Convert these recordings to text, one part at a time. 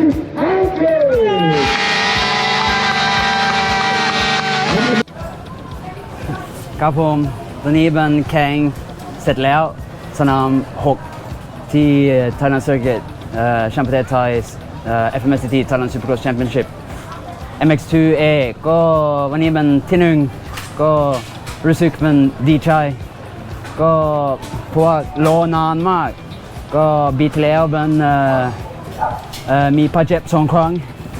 ครับผมตอนนี้มันแข่งเสร็จแล้วสนาม 6 ที่ทานันเซอร์เกตแชมเปี้ยนปทศไทย FMSCT ทานันซูเปอร์โกลแชมเปี้ยนชิพ MX2A ก็วันนี้มันที่หนึ่งก็รู้สึกมันดีใจก็เพราะว่าโลนานมาก ก็บีทแล้วมัน มีพาเจ็บสองครั้ง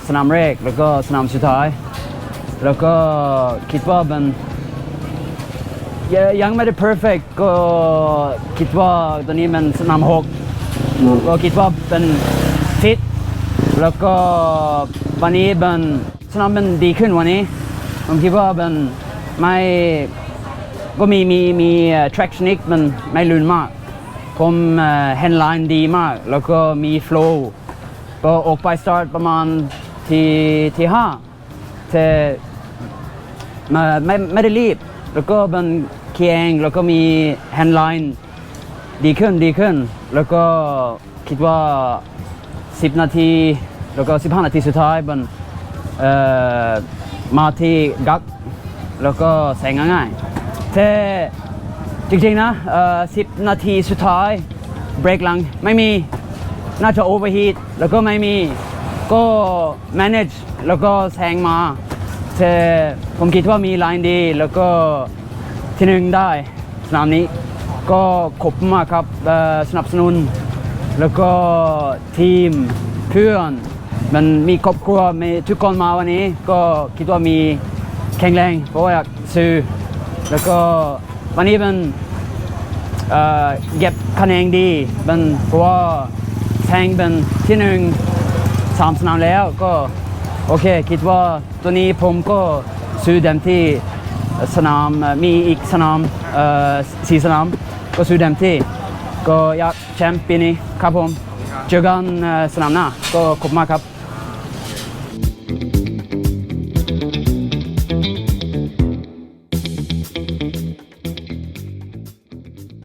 สนามแรกแล้วก็สนามสุดท้าย แล้วก็คิดว่าเป็นยังยังไม่ได้ perfect ก็คิดว่าตอนนี้มันสนามหกก็คิดว่าเป็นฟิตแล้วก็วันนี้เป็นสนามเป็นดีขึ้นวันนี้ผมคิดว่าเป็นไม่ก็มีมีมี traction มันไม่ลื่นมาก ผมเอ่อ handline ดีมาก แล้วก็มี flow ก็ออกไป start ประมาณที่ที่ห้าแต่มาไม่ไม่ได้รีบ แล้วก็เป็นเคียงแล้วก็มี handline ดีขึ้นดีขึ้น แล้วก็คิดว่า 10 นาที แล้วก็ 15 นาทีสุดท้ายมันเอ่อมาที่กัก แล้วก็แสงง่ายๆแต่จริงๆนะเอ่อ10 นาทีสุดท้ายเบรกหลังไม่มี น่าจะโอเวอร์ฮีทแล้วก็ไม่มี ก็ manage แล้วก็แซงมาแต่ผมคิดว่ามีไลน์ดี แล้วก็ที่หนึ่งได้สนามนี้ ก็ขอบมากครับสนับสนุน แล้วก็ทีมเพื่อนมันมีครอบครัวมีทุกคนมาวันนี้ ก็คิดว่ามีแข็งแรง เพราะว่าอยากซื้อ แล้วก็วันนี้เป็นเก็บคะแนนดีเป็นเพราะว่า แทงเป็นที่หนึ่งสามสนามแล้วก็โอเค คิดว่าตัวนี้ผมก็ซื้อเดมที่สนามมีอีกสนามสี่สนามก็ซื้อเดมที่ ก็อยากแชมป์ปีนี้ครับผมเจอกันสนามหน้าก็ขอบมากครับ